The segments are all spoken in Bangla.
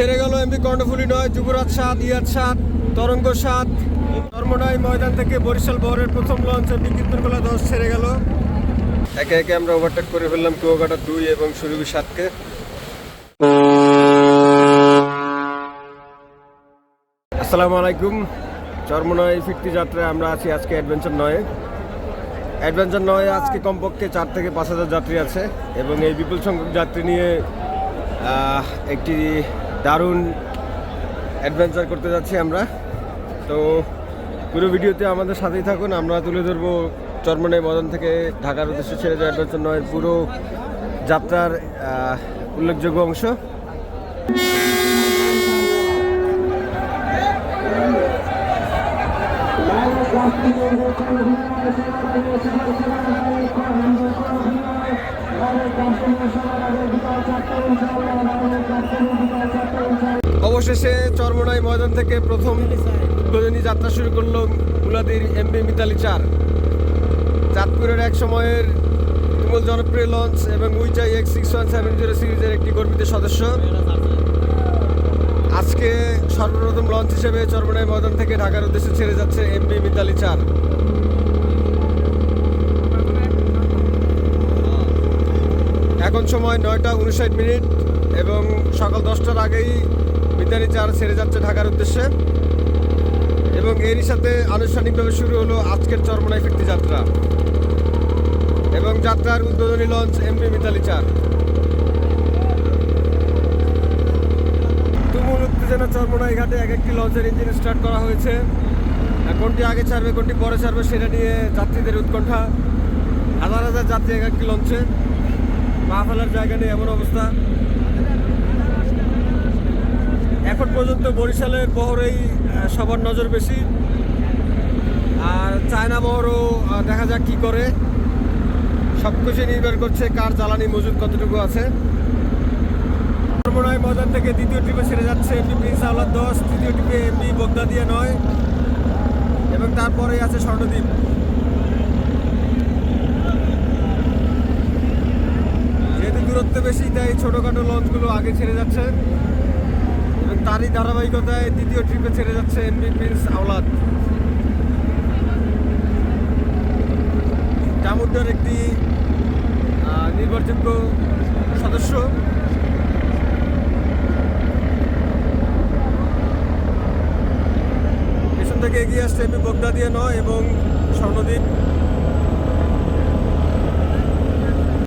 ছেড়ে গেল এমপি কর্ণফুলি নয়, যুবরাজ সাত ইয়াদ সাত তরঙ্গ সাত ধর্মনাই ময়দান থেকে বরিশাল বহরের প্রথম লঞ্চ এমপি কীর্তনকলা দশ ছেড়ে গেল। একে একে আমরা ওভারটেক করে ফেললাম কুয়াকাটা দুই এবং সুরভি সাতকে। আসসালামু আলাইকুম। চর্মনয় ফিরতি যাত্রায় আমরা আছি আজকে অ্যাডভেঞ্চার নয়ে। অ্যাডভেঞ্চার নয় আজকে কমপক্ষে চার থেকে পাঁচ হাজার যাত্রী আছে এবং এই বিপুল সংখ্যক যাত্রী নিয়ে একটি দারুণ অ্যাডভেঞ্চার করতে যাচ্ছি আমরা। তো পুরো ভিডিওতে আমাদের সাথেই থাকুন। আমরা তুলে ধরবো চরমনে মদন থেকে ঢাকার উদ্দেশ্যে ছেড়ে যাওয়ার জন্য নয়, পুরো যাত্রার উল্লেখযোগ্য অংশ। অবশেষে চরমনাই ময়দান থেকে প্রথম উদ্বোধনী যাত্রা শুরু করল মুলাদির এমবি মিতালি চার। চাঁদপুরের এক সময়ের তুমুল জনপ্রিয় লঞ্চ এবং উইচাই X six one seven zero সিরিজের একটি গর্বিত সদস্য। আজকে সর্বপ্রথম লঞ্চ হিসেবে চরমনাই ময়দান থেকে ঢাকার উদ্দেশ্যে ছেড়ে যাচ্ছে এমবি মিতালি চার এখন সময় নয়টা উনষাট মিনিট এবং সকাল দশটার আগেই মিতালি চার ছেড়ে যাচ্ছে ঢাকার উদ্দেশ্যে। এবং এরই সাথে আনুষ্ঠানিকভাবে শুরু হলো আজকের চরমনাই ফিরতি যাত্রা। এবং যাত্রার উদ্বোধনী লঞ্চ এমপি মিতালি চার উত্তেজনা চরমনাই ঘাটে এক একটি লঞ্চের ইঞ্জিন স্টার্ট করা হয়েছে। কোনটি আগে ছাড়বে, কোনটি পরে ছাড়বে, সেটা নিয়ে যাত্রীদের উৎকণ্ঠা। হাজার হাজার যাত্রী এক একটি লঞ্চে। পা ফেলার জায়গা নেই এমন অবস্থা। এখন পর্যন্ত বরিশালের বহরেই সবার নজর বেশি। আর চায়না বহরও দেখা যাক কি করে। সব কিছু নির্ভর করছে কার জ্বালানি মজুদ কতটুকু আছে। চরমনাই বাজার থেকে দ্বিতীয় ট্রিপে ছেড়ে যাচ্ছে এমপি প্রিন্স আওলাদ দশ তৃতীয় ট্রিপে এমপি বগদা দিয়ে নয়। এবং তারপরেই আছে স্বর্ণদ্বীপ যেহেতু দূরত্ব বেশি, তাই ছোটোখাটো লঞ্চগুলো আগে ছেড়ে যাচ্ছে। এবং তারই ধারাবাহিকতায় দ্বিতীয় ট্রিপে ছেড়ে যাচ্ছে এমপি প্রিন্স আওলাদ টামুড্ডার একটি নির্ভরযোগ্য সদস্য পেছন থেকে এগিয়ে আসছে এমপি বগদা দিয়ে নয় এবং স্বর্ণদ্বীপ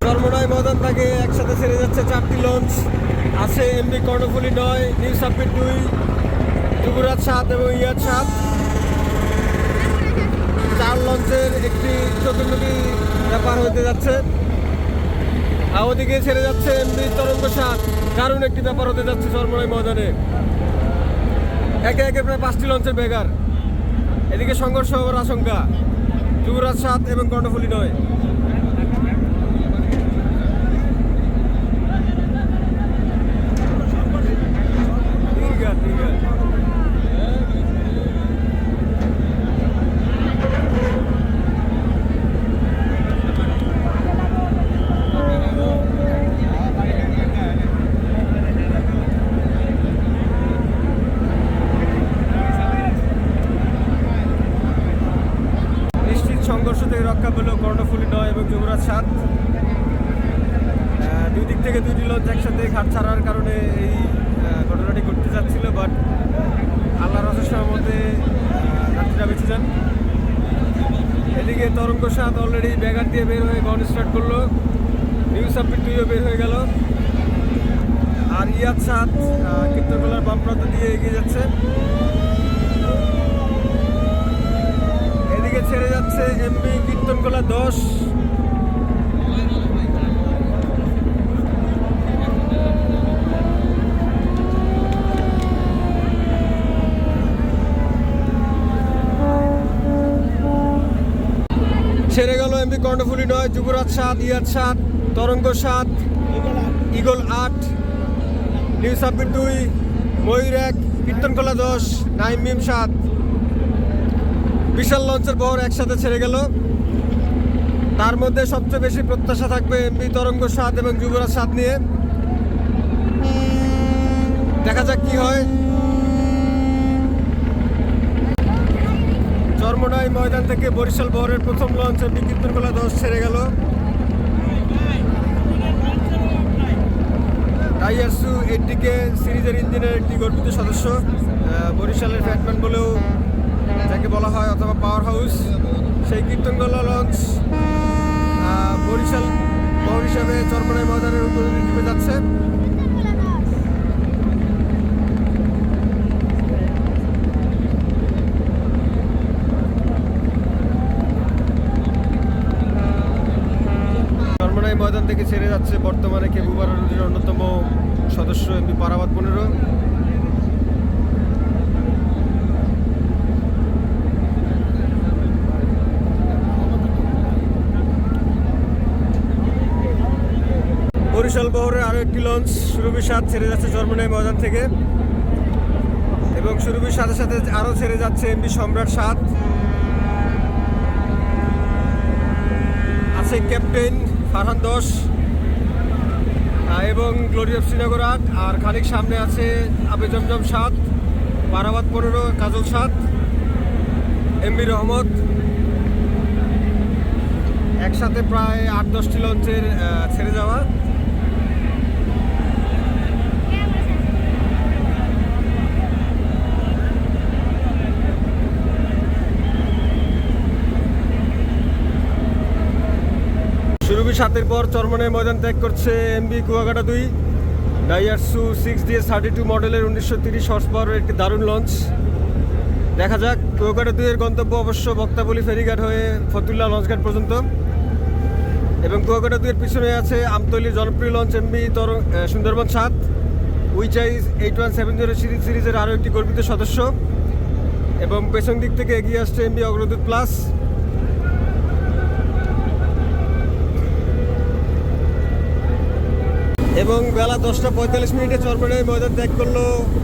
চরমনাই ময়দান থেকে একসাথে ছেড়ে যাচ্ছে চারটি লঞ্চ। আছে এমবি কর্ণফুলি নয়, নিউ সাবমিট দুই, যুবরাজ সাত এবং ইয়াদ সাত। চার লঞ্চের একটি চতুর্মুখী ব্যাপার হতে যাচ্ছে। আর ওদিকে ছেড়ে যাচ্ছে এমবি তরঙ্গ সাত। দারুণ একটি ব্যাপার হতে যাচ্ছে চরমনাই ময়দানে। একে একে প্রায় পাঁচটি লঞ্চের বেগার। এদিকে সংঘর্ষ হওয়ার আশঙ্কা। যুবরাজ সাত এবং কর্ণফুলি নয় ঠিক আছে ঠিক আছে নিশ্চিত সংঘর্ষ থেকে রক্ষা পেল কর্ণফুলি নয় এবং যুবরাজ সাত আহ, দুই দিক থেকে দুইটি লঞ্চ একসাথে ঘাট ছাড়ার কারণে এই আহ, ঘটনাটি ঘটতে যাচ্ছিল বাট আল্লাহ রসের মধ্যে যাত্রীরা বেঁচে যান এদিকে তরঙ্গ সাত অলরেডি ব্যাগার দিয়ে বের হয়ে গন স্টার্ট করল। নিউ সাবমিট দুইও বের হয়ে গেল। আর ইয়াদ সাত কীর্তনকলার বাম প্রান্ত দিয়ে এগিয়ে যাচ্ছে। এদিকে ছেড়ে যাচ্ছে এমবি কীর্তনকলা দশ ছেড়ে গেল এমবি কর্ণফুলি নয়, যুবরাজ সাত ইয়াদ সাত, তরঙ্গ সাত ইগল আট, নিউ সাবমিট দুই, ময়ূর এক কীর্তনকলা দশ, নাইম মিম সাত। বিশাল লঞ্চের বহর একসাথে ছেড়ে গেল। তার মধ্যে সবচেয়ে বেশি প্রত্যাশা থাকবে এমবি তরঙ্গ সাত এবং যুবরাজ সাত নিয়ে। দেখা যাক কি হয়। চরমনাই ময়দান থেকে বরিশাল বহরের প্রথম লঞ্চ এমনি কীর্তনকলা দশ ছেড়ে গেল। টাইয়ারসু এটিকে সিরিজের ইঞ্জিনের একটি গর্বিত সদস্য বরিশালের ফ্যাটম্যান বলেও যাকে বলা হয় অথবা পাওয়ার হাউস। সেই কীর্তনকলা লঞ্চ বরিশাল বহর হিসাবে চর্মনাই ময়দানের উপর যাচ্ছে চরমনাই ময়দান থেকে ছেড়ে যাচ্ছে বর্তমানে কেবু বারানুজির অন্যতম সদস্য এমপি পারাবাদ পনেরো বরিশাল বহরের আরও একটি লঞ্চ, সুরভি সাত ছেড়ে যাচ্ছে চরমনাই ময়দান থেকে। এবং সুরভির সাথে সাথে আরও ছেড়ে যাচ্ছে এমপি সম্রাট সাত আছে ক্যাপ্টেন ফারহান দোষ এবং গ্লোরি অফ শ্রীনগর আট, আর খানিক সামনে আছে আবে জমজম সাত বারাবাদ পনেরো, কাজল সাত এমবি রহমত। একসাথে প্রায় আট দশটি লঞ্চের ছেড়ে যাওয়া। সুরভি সাতের পর চরমনের ময়দান ত্যাগ করছে এমবি কুয়াকাটা দুই। ডাইয়ারসু সিক্স ডিএস থার্টি টু মডেলের উনিশশো তিরিশ হর্স পাওয়ারের একটি দারুণ লঞ্চ দেখা যাক, কুয়াকাটা দুইয়ের গন্তব্য অবশ্য বক্তাবলী ফেরিঘাট হয়ে ফতুল্লা লঞ্চঘাট পর্যন্ত। এবং কুয়াকাটা দুইয়ের পিছনে আছে আমতলির জনপ্রিয় লঞ্চ এমবি তর সুন্দরবন সাত। উইচাইজ eight one seven zero series সিরিজের আরও একটি গর্বিত সদস্য। এবং পেছন দিক থেকে এগিয়ে আসছে এমবি অগ্রদূত প্লাস এবং বেলা দশটা পঁয়তাল্লিশ মিনিটে চরমনাই ময়দান ত্যাগ করল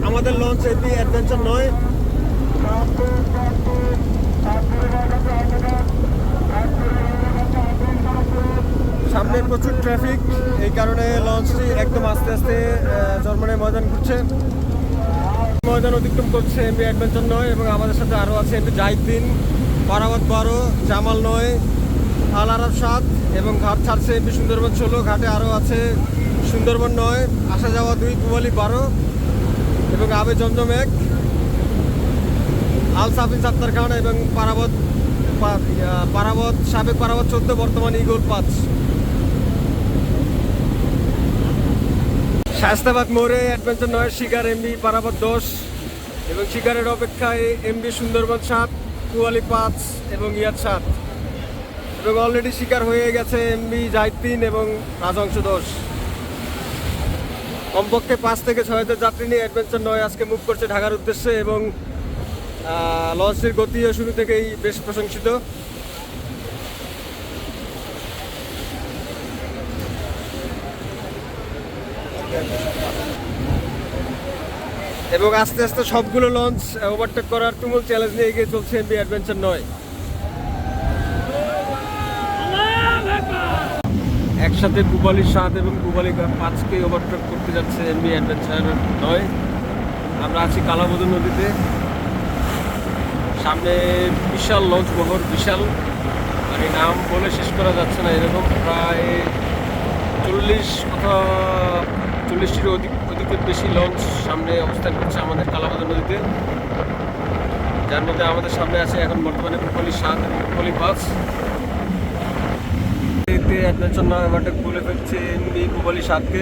আমাদের লঞ্চ এপি অ্যাডভেঞ্চার নয়। সামনে প্রচুর ট্রাফিক, এই কারণে লঞ্চটি একদম আস্তে আস্তে চরমনাই ময়দান ঘুরছে। ময়দান অতিক্রম করছে এমপি অ্যাডভেঞ্চার নয় এবং আমাদের সাথে আরও আছে এমপি জাহিদ্দিন পারাবাদ বারো, জামাল নয়, আল আরব সাত এবং ঘাট ছাড়ছে এমপি সুন্দরবন ষোলো, ঘাটে আরও আছে সুন্দরবন নয়, আসা যাওয়া দুই পুবালি বারো এবং আবে জমজম এক। আল সাফিন সাত্তার খান এবং পারাবত পারাবত, সাবেক পারাবত চোদ্দ, বর্তমান ইগোল পাঁচ। শায়স্তাবাদ মোড়ে অ্যাডভেঞ্চার নয়, শিকার এমবি পারাবত দশ এবং শিকারের অপেক্ষায় এমবি সুন্দরবন সাত, কুয়ালি পাঁচ এবং ইয়াদ সাত। এবং অলরেডি শিকার হয়ে গেছে এমবি জাহিদ তিন এবং রাজংশ দশ। কমপক্ষে পাঁচ থেকে ছয় হাজার যাত্রী নিয়ে অ্যাডভেঞ্চার নয়, আজকে মুভ করছে ঢাকার উদ্দেশ্যে এবং লঞ্চের গতিও শুরু থেকেই বেশ প্রশংসিত। এবং আস্তে আস্তে সবগুলো লঞ্চ ওভারটেক করার তুমুল চ্যালেঞ্জ নিয়ে এগিয়ে চলছে এমবি অ্যাডভেঞ্চার নয়। একসাথে কুবালি সাত এবং কুবালি পাঁচকে ওভারটেক করতে যাচ্ছে এমবি অ্যাডভেঞ্চার নয়। আমরা আছি কালাবদু নদীতে। সামনে বিশাল লঞ্চ বহর বিশাল। আর মানে নাম বলে শেষ করা যাচ্ছে না, এরকম প্রায় চল্লিশ অথবা চল্লিশটির অধিক, অধিকের বেশি লঞ্চ সামনে অবস্থান করছে আমাদের কালাবাদ নদীতে। যার মধ্যে আমাদের সামনে আছে এখন বর্তমানে কুপলি সাত এবং কুপলি পাঁচ এতে অ্যাডভেঞ্চার নয় ওভারটেক বলে ফেলছে এমনি কুপলি সাতকে।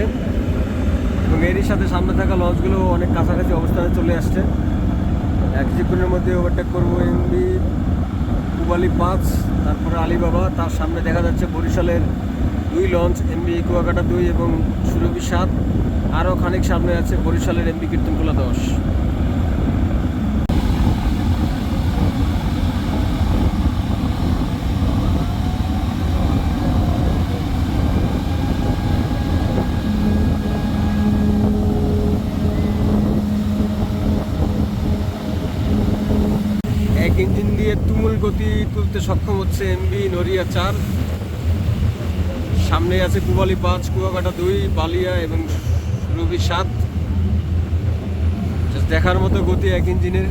এবং এরই সাথে সামনে থাকা লঞ্চগুলো অনেক কাছাকাছি অবস্থানে চলে আসছে। এক কিছুক্ষণের মধ্যে ওভারটেক করব এমবি কুবালি পাঁচ, তারপরে আলিবাবা, তার সামনে দেখা যাচ্ছে বরিশালের দুই লঞ্চ এমবি কুয়াকাটা দুই এবং সুরভি সাত। আরও খানিক সামনে আছে বরিশালের এমবি কীর্তনকোলা দশ এক ইঞ্জিন দিয়ে তুমুল তুলতে সক্ষম হচ্ছে এমবি নরিয়া চার। সামনে আছে কুবালি পাঁচ, কুয়াকাটা দুই, বালিয়া এবং রবি সাত। দেখার মতো গতি এক ইঞ্জিনের।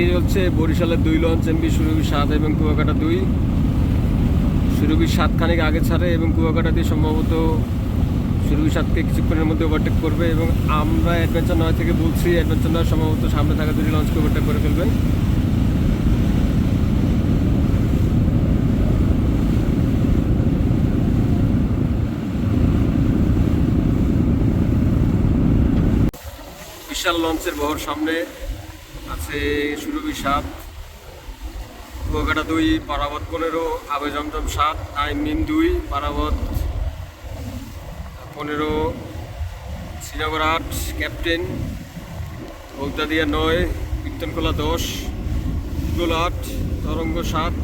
এগিয়ে চলছে বরিশালের দুই লঞ্চ এমবি সুরভি সাত এবং কুয়াকাটা দুই। সুরভি সাত খানিক আগে ছাড়ে এবং কুয়াকাটা দিয়ে সম্ভবত সুরভি সাতকে কিছুক্ষণের মধ্যে ওভারটেক করবে এবং আমরা অ্যাডভেঞ্চার নয় থেকে বলছি অ্যাডভেঞ্চার নয়, সম্ভবত সামনে থাকা দুটি লঞ্চকে ওভারটেক করে ফেলবেন। বিশাল লঞ্চের বহর সামনে আছে সুরভি সাপ, কুয়াকাটা দুই, পারাবত পনেরো, আবে জমজম সাত আই মিন দুই, পারাবত পনেরো, শ্রীনগর আট, ক্যাপ্টেন বৌদ্ধাদিয়া নয়, কীর্তনকোলা দশ গোল আট, তরঙ্গ সাত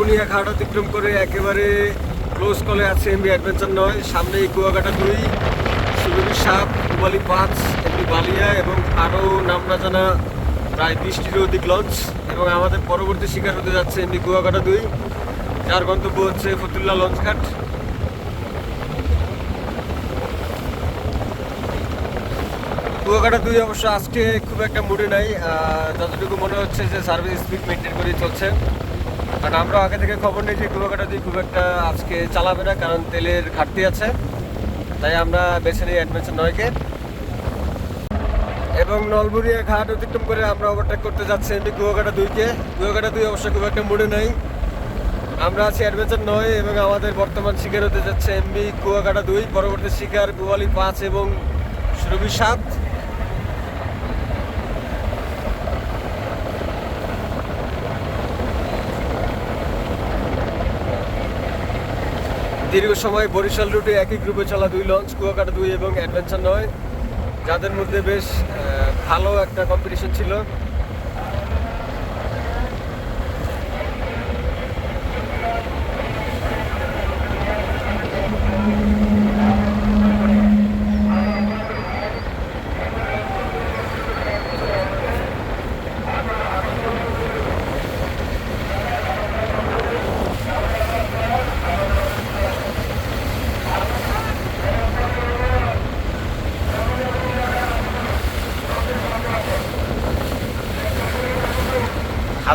নলবনিয়া ঘাট অতিক্রম করে একেবারে ক্লোজ কলে আছে এমবি অ্যাডভেঞ্চার নয়। সামনে কুয়াকাটা দুই সুরভি সাত কুমালি পাঁচ, এমবি বালিয়া এবং আরও নাম না জানা প্রায় বিশটিরও অধিক লঞ্চ এবং আমাদের পরবর্তী শিকার হতে যাচ্ছে এমবি কুয়াকাটা দুই। যার গন্তব্য হচ্ছে ফতুল্লা লঞ্চ ঘাট। কুয়াকাটা দুই অবশ্য আজকে খুব একটা মুডে নাই। যতটুকু মনে হচ্ছে যে সার্ভিস স্পিড মেনটেন করে চলছে। কারণ আমরা আগে থেকে খবর যে কুয়াকাটা দিয়ে খুব একটা আজকে চালাবে না, কারণ তেলের ঘাটতি আছে। তাই আমরা বেছে নিই অ্যাডভেঞ্চার নয়কে। এবং নলবুরিয়া ঘাট অতিক্রম করে আমরা ওভারটেক করতে যাচ্ছি এমনি কুয়াকাটা দুইকে। কুয়াকাটা দুই অবশ্য খুব একটা মুডে নাই। আমরা আছি অ্যাডভেঞ্চার নয় এবং আমাদের বর্তমান শিকার হতে যাচ্ছে এমবি কুয়াকাটা দুই। পরবর্তী শিকার গোয়ালি পাঁচ এবং সুরভি সাত। দীর্ঘ সময় বরিশাল রুটে একই গ্রুপে চলা দুই লঞ্চ, কুয়াকাটা দুই এবং অ্যাডভেঞ্চার নয়। যাদের মধ্যে বেশ ভালো একটা কম্পিটিশন ছিল।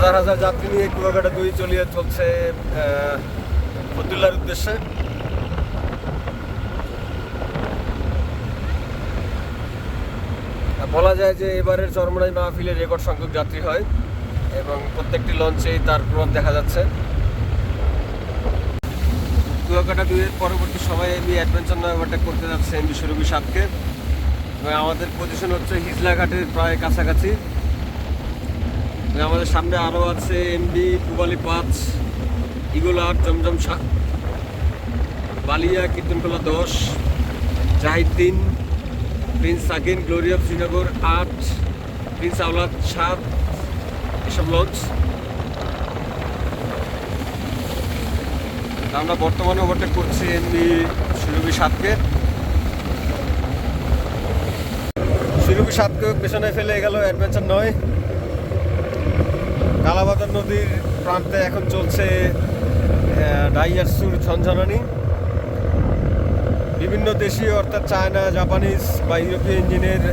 হাজার হাজার যাত্রী নিয়ে কুয়াকাটা দুই চলিয়ে চলছে ফতুল্লার উদ্দেশ্যে। বলা যায় যে এবারের চরমনাই মাহফিলে রেকর্ড সংখ্যক যাত্রী হয় এবং প্রত্যেকটি লঞ্চেই তার প্রভাব দেখা যাচ্ছে। কুয়াকাটা দুইয়ের পরবর্তী সময়ে এমবি অ্যাডভেঞ্চার ওভারটেক করতে যাচ্ছে এমবি সুরভি সাতকে এবং আমাদের পজিশন হচ্ছে হিজলাঘাটের প্রায় কাছাকাছি। আমাদের সামনে আরও আছে এমবি, পুবালি পাঁচ ইগুল জমজম সাত বালিয়া কীর্তনকলা দশ Jahiddin prince Sakin, glory of Srinagar আট, প্রিন্স আওলাদ সাত, এসব লঞ্চ। আমরা বর্তমানে ওভারটেক করছি এমনি সুরভি সাতকে। সুরভি সাতকে পেছনে ফেলে গেল অ্যাডভেঞ্চার নয়। কালাবাজার নদীর প্রান্তে এখন চলছে ডাইয়ারসুর ঝনঝনানি। বিভিন্ন দেশীয় অর্থাৎ চায়না, জাপানিজ বা ইউরোপীয় ইঞ্জিনের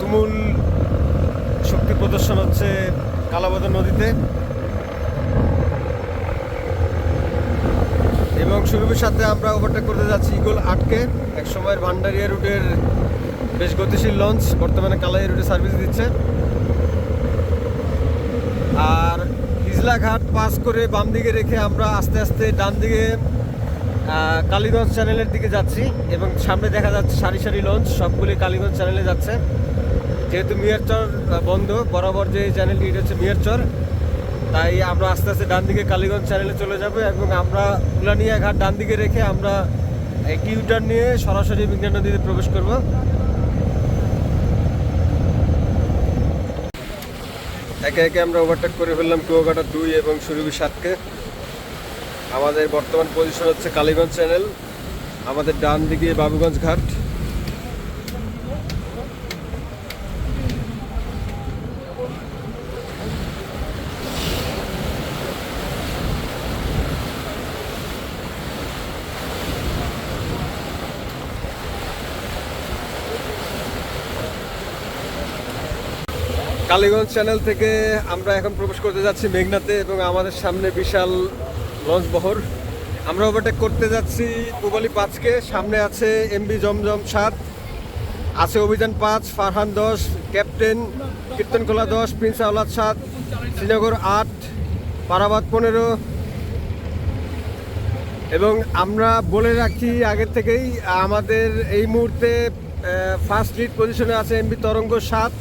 তুমুল শক্তি প্রদর্শন হচ্ছে কালাবাজার নদীতে। এবং সুরভির সাথে আমরা ওভারটেক করতে যাচ্ছি ইগল আটকে এক সময়ের ভান্ডারিয়া রুটের বেশ গতিশীল লঞ্চ বর্তমানে কালাইয়া রুটে সার্ভিস দিচ্ছে। আর হিজলাঘাট পাস করে বাম দিকে রেখে আমরা আস্তে আস্তে ডান দিকে কালীগঞ্জ চ্যানেলের দিকে যাচ্ছি এবং সামনে দেখা যাচ্ছে সারি সারি লঞ্চ, সবগুলি কালীগঞ্জ চ্যানেলে যাচ্ছে। যেহেতু মিয়ারচর বন্ধ, বরাবর যে চ্যানেলটি, এটা হচ্ছে মিয়ারচর তাই আমরা আস্তে আস্তে ডান দিকে কালীগঞ্জ চ্যানেলে চলে যাব এবং আমরা উলানিয়া ঘাট ডান দিকে রেখে আমরা একটি ইউটার্ন নিয়ে সরাসরি বিজ্ঞান নদীতে প্রবেশ করব। একে একে আমরা ওভারটেক করে ফেললাম কুয়াকাটা দুই এবং সুরভি সাতকে। আমাদের বর্তমান পজিশন হচ্ছে কালীগঞ্জ চ্যানেল আমাদের ডান দিকে বাবুগঞ্জ ঘাট। কালীগঞ্জ চ্যানেল থেকে আমরা এখন প্রবেশ করতে যাচ্ছি মেঘনাতে এবং আমাদের সামনে বিশাল লঞ্চ বহর। আমরা ওভারটেক করতে যাচ্ছি পুবালি পাঁচকে। সামনে আছে এমবি জমজম সাত, আছে অভিযান পাঁচ, ফারহান দশ, ক্যাপ্টেন কীর্তনখোলা দশ, প্রিন্স আওলাদ সাত, শ্রীনগর আট পারাবাদ পনেরো। এবং আমরা বলে রাখি আগের থেকেই, আমাদের এই মুহূর্তে ফার্স্ট লিড পজিশনে আছে এমবি তরঙ্গ সাত।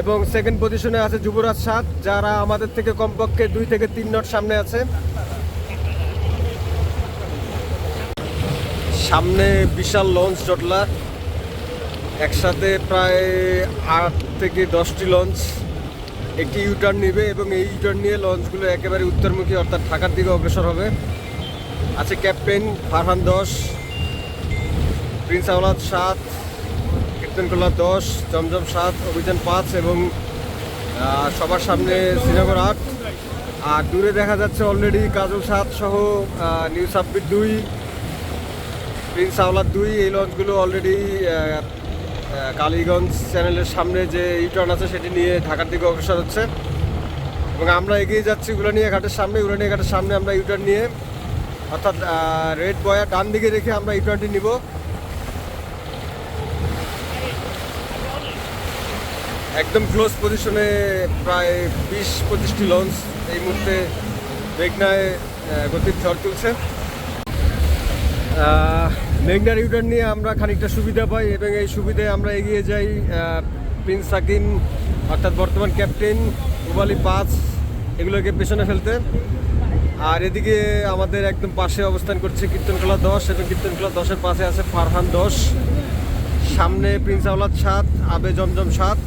এবং সেকেন্ড পজিশনে আছে যুবরাজ সাত, যারা আমাদের থেকে কমপক্ষে দুই থেকে তিন নট সামনে আছে। সামনে বিশাল লঞ্চ জটলা। একসাথে প্রায় আট থেকে দশটি লঞ্চ একটি ইউটার্ন নেবে এবং এই ইউটার্ন নিয়ে লঞ্চগুলো একেবারে উত্তরমুখী, অর্থাৎ ঢাকার দিকে অগ্রসর হবে। আছে ক্যাপ্টেন ফারহান দশ প্রিন্স আওলাদ সাত কীর্তনকোলা দশ জমজম সাত, অভিযান পাঁচ এবং সবার সামনে শ্রীনগর আট। আর দূরে দেখা যাচ্ছে অলরেডি কাজল সাত সহ নিউ সাব্বির দুই, প্রিন্স আওলাদ দুই। এই লঞ্চগুলো অলরেডি কালীগঞ্জ চ্যানেলের সামনে যে ইউটার্ন আছে সেটি নিয়ে ঢাকার দিকে অগ্রসর হচ্ছে। এবং আমরা এগিয়ে যাচ্ছি উলানিয়া ঘাটের সামনে। উলানিয়া ঘাটের সামনে আমরা ইউটার্ন নিয়ে, অর্থাৎ রেড বয়া ডান দিকে রেখে আমরা ইউটার্নটি নিব। একদম ক্লোজ পজিশনে প্রায় বিশ পঁচিশটি লঞ্চ এই মুহূর্তে মেঘনায় গতির ঝড় আহ, মেঘনার ইউটার্ন নিয়ে আমরা খানিকটা সুবিধা পাই এবং এই সুবিধায় আমরা এগিয়ে যাই প্রিন্স সাকিম অর্থাৎ বর্তমান ক্যাপ্টেন উবালি পাঁচ এগুলোকে পেছনে ফেলতে। আর এদিকে আমাদের একদম পাশে অবস্থান করছে কীর্তনকলা দশ এবং কীর্তনকলা দশের পাশে আছে ফারহান দশ। সামনে প্রিন্স আওলাদ সাত আবে জমজম সাত।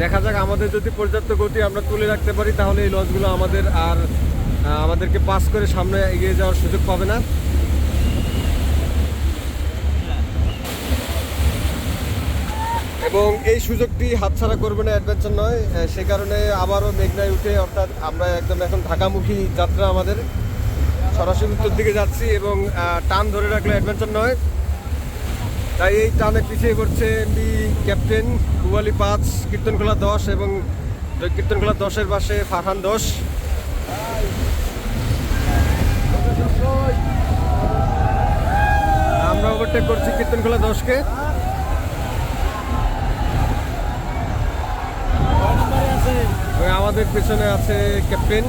দেখা যাক, আমাদের যদি পর্যাপ্ত গতি আমরা তুলে রাখতে পারি, তাহলে এই লঞ্চগুলো আমাদের আর আমাদেরকে পাস করে সামনে এগিয়ে যাওয়ার সুযোগ পাবে না। এবং এই সুযোগটি হাতছাড়া করবে না অ্যাডভেঞ্চার নয় সে কারণে আবারও মেঘনায় উঠে, অর্থাৎ আমরা একদম এখন ঢাকামুখী যাত্রা আমাদের। সরাসরি উত্তর দিকে যাচ্ছি এবং টান ধরে রাখলে অ্যাডভেঞ্চার নয়। তাই এই টানে পিছিয়ে করছে এমবি ক্যাপ্টেন কুয়ালি পাঁচ, কীর্তনখোলা দশ এবং কীর্তনখোলা দশের পাশে ফারহান দশ আমরা ওভারটেক করছি কীর্তনখোলা দশকে। আমাদের পেছনে আছে ক্যাপ্টেন।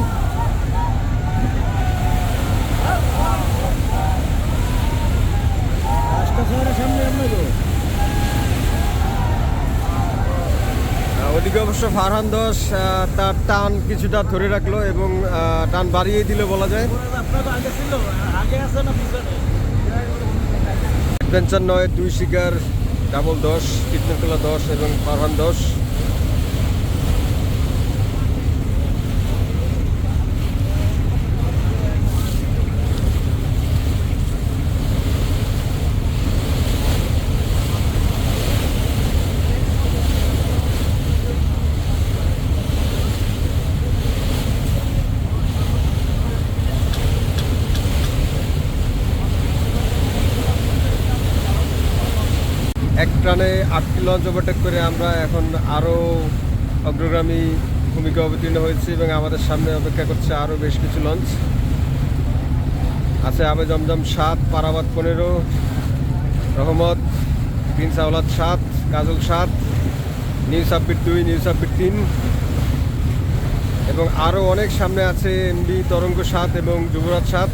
ওদিকে অবশ্য ফারহান দোষ তার টান কিছুটা ধরে রাখল এবং টান বাড়িয়ে দিল বলা যায়। নয় দুই শিকার ডাবল দশ কীর্তনকলা দশ এবং ফারহান দশ টানে আটটি লঞ্চ ওভারটেক করে আমরা এখন আরও অগ্রগামী ভূমিকা অবতীর্ণ হয়েছি এবং আমাদের সামনে অপেক্ষা করছে আরও বেশ কিছু লঞ্চ। আছে আবে জমজম সাত পারাবাদ পনেরো, রহমত প্রিন্স আওলাদ সাত, কাজল সাত, নিউ সাব্বির দুই, নিউ সাব্বির তিন। এবং আরও অনেক সামনে আছে এমবি তরঙ্গ সাত এবং যুবরাজ সাত।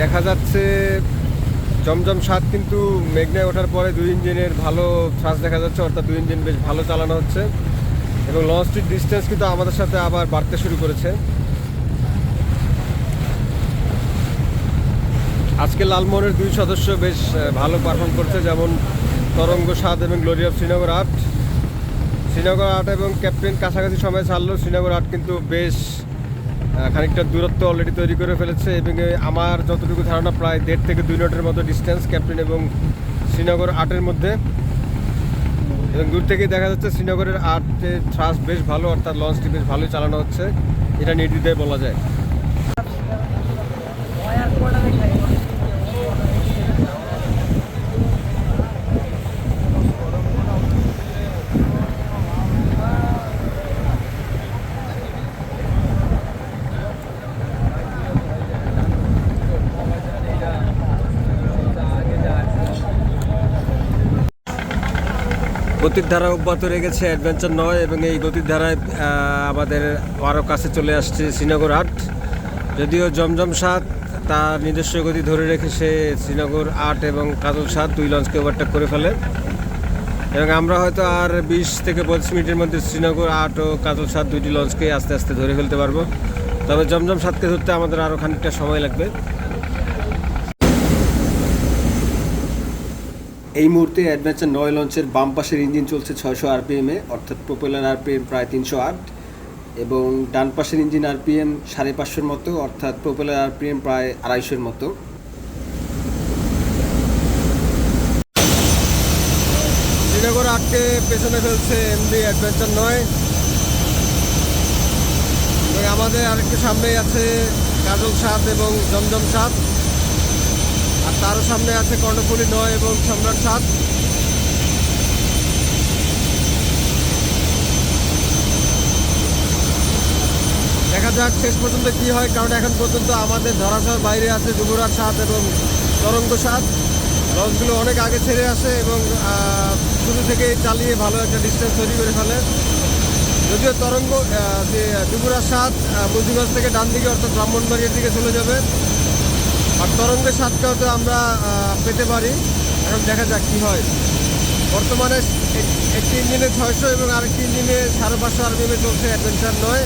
দেখা যাচ্ছে জমজম সাত কিন্তু মেঘনায় ওঠার পরে দুই ইঞ্জিনের ভালো থ্রাস দেখা যাচ্ছে, অর্থাৎ দুই ইঞ্জিন বেশ ভালো চালানো হচ্ছে। এবং লঞ্চটির ডিস্টেন্স কিন্তু আমাদের সাথে আবার বাড়তে শুরু করেছে। আজকে লালমোহনের দুই সদস্য বেশ ভালো পারফর্ম করছে, যেমন তরঙ্গ সাত এবং গ্লোরি অফ শ্রীনগর আট। শ্রীনগর আট এবং ক্যাপ্টেন কাছাকাছি সময় ছাড়লো। শ্রীনগর আট কিন্তু বেশ খানিকটা দূরত্ব অলরেডি তৈরি করে ফেলেছে এবং আমার যতটুকু ধারণা প্রায় দেড় থেকে দুই মিনিটের মতো ডিস্টেন্স ক্যাপ্টেন এবং শ্রীনগর আটের মধ্যে। এবং দূর থেকে দেখা যাচ্ছে শ্রীনগরের আটের থ্রাস বেশ ভালো, অর্থাৎ লঞ্চটি বেশ ভালোই চালানো হচ্ছে। এটা নির্দ্বিধায় বলা যায়। গতির ধারা অব্যাহত রেখেছে অ্যাডভেঞ্চার নয় এবং এই গতির ধারায় আমাদের আরও কাছে চলে আসছে শ্রীনগর আট। যদিও জমজম সাত তার নিজস্ব গতি ধরে রেখে সে শ্রীনগর আট এবং কাজল সাত দুই লঞ্চকে ওভারটেক করে ফেলে। এবং আমরা হয়তো আর বিশ থেকে পঁচিশ মিনিটের মধ্যে শ্রীনগর আট ও কাজল সাত দুইটি লঞ্চকে আস্তে আস্তে ধরে ফেলতে পারব। তবে জমজম সাতকে ধরতে আমাদের আরও খানিকটা সময় লাগবে। এই মুহূর্তে অ্যাডভেঞ্চার নয় লঞ্চের বাম পাশের ইঞ্জিন চলছে ছয়শো আরপিএমে অর্থাৎ প্রোপেলার আরপিএম প্রায় তিনশো আট, এবং ডান পাশের ইঞ্জিন আরপিএম সাড়ে পাঁচশোর মতো, অর্থাৎ প্রোপেলার আরপিএম প্রায় আড়াইশোর মতো। শ্রীনগর আটকে পেছনে ফেলছে এমডি অ্যাডভেঞ্চার নয়। আমাদের আরেকটু সামনেই আছে কাজল সাত এবং জমজম সাত তারও সামনে আছে কর্ণফুলি নয় এবং সম্রাট সাত। দেখা যাক শেষ পর্যন্ত কি হয়, কারণ এখন পর্যন্ত আমাদের ধরাছোঁয়ার বাইরে আছে যুবরাজ সাত এবং তরঙ্গ সাত। লঞ্চগুলো অনেক আগে ছেড়ে আসে এবং শুরু থেকেই চালিয়ে ভালো একটা ডিস্টেন্স তৈরি করে ফেলে। যদিও তরঙ্গ যে যুবরাজ সাত মুজিগঞ্জ থেকে ডান দিকে অর্থাৎ ব্রাহ্মণবাড়িয়ার দিকে চলে যাবে। আর তরঙ্গের স্বাদটাও তো আমরা পেতে পারি। এখন দেখা যাক কী হয়। বর্তমানে একটি ইঞ্জিনে ছয়শো এবং আরেকটি ইঞ্জিনে সাড়ে পাঁচশো আরপিএমে চলছে অ্যাডভেঞ্চার নয়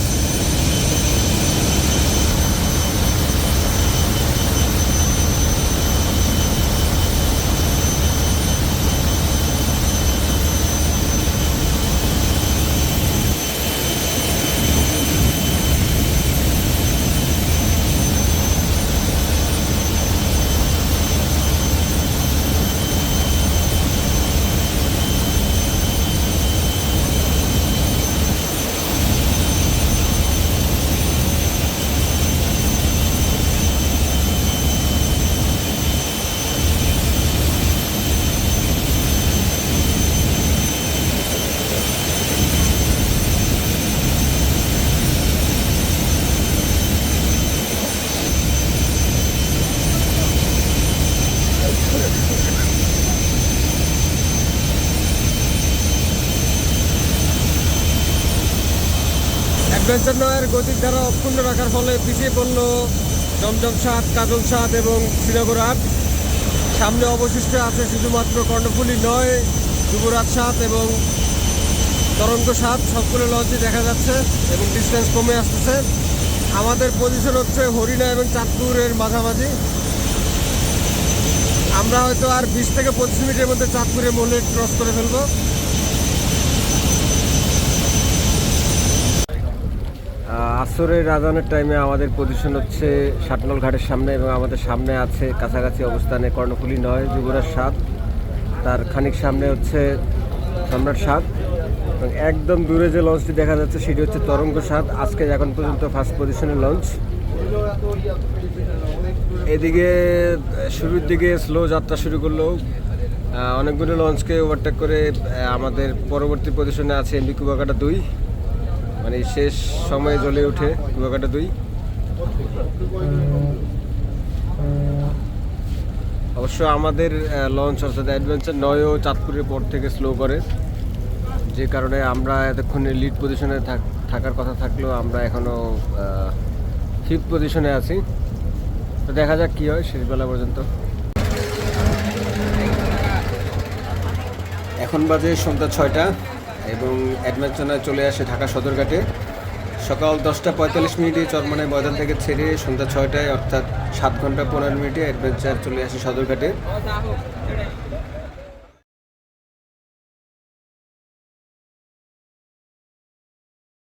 অ্যাডভেঞ্চার নয়ের গতির ধারা অক্ষুণ্ণ রাখার ফলে পিছিয়ে পড়ল জমজম সাত, কাজল সাত এবং শ্রীনগর আট। সামনে অবশিষ্ট আছে শুধুমাত্র কর্ণফুলি নয়, যুবরাজ সাত এবং তরঙ্গ সাত। সবগুলো লঞ্চই দেখা যাচ্ছে এবং ডিস্টেন্স কমে আসতেছে। আমাদের পজিশন হচ্ছে হরিণা এবং চাঁদপুরের মাঝামাঝি। আমরা হয়তো আর বিশ থেকে পঁচিশ মিনিটের মধ্যে চাঁদপুরের মোলে ক্রস করে ফেলব। আসরের রাজানের টাইমে আমাদের পজিশন হচ্ছে সাতনল ঘাটের সামনে এবং আমাদের সামনে আছে কাছাকাছি অবস্থানে কর্ণফুলি নয় যুবরাজ সাত তার খানিক সামনে হচ্ছে সম্রাট সাত এবং একদম দূরে যে লঞ্চটি দেখা যাচ্ছে সেটি হচ্ছে তরঙ্গ সাত। আজকে এখন পর্যন্ত ফার্স্ট পজিশনের লঞ্চ এদিকে শুরুর দিকে স্লো যাত্রা শুরু করলেও আহ, অনেকগুলো লঞ্চকে ওভারটেক করে আমাদের পরবর্তী পজিশনে আছে এমবি কুয়াকাটা দুই। মানে শেষ সময়ে জ্বলে ওঠে কুয়াকাটা দুই। অবশ্য আমাদের লঞ্চ অর্থাৎ অ্যাডভেঞ্চার নয়ও চাঁদপুরের পর থেকে স্লো করে। যে কারণে আমরা এতক্ষণে লিড পজিশনে থাকার কথা থাকলেও আমরা এখনও ফিফথ পজিশনে আছি। তো দেখা যাক কী হয় শেষবেলা পর্যন্ত। এখন বাজে সন্ধ্যা ছয়টা। এবং অ্যাডভেঞ্চার চলে আসে ঢাকা সদরঘাটে। সকাল দশটা পঁয়তাল্লিশ মিনিটে চরমনায় ময়দান থেকে ছেড়ে সন্ধ্যা ছয়টায়, অর্থাৎ সাত ঘণ্টা পনেরো মিনিটে অ্যাডভেঞ্চার চলে আসে সদরঘাটে।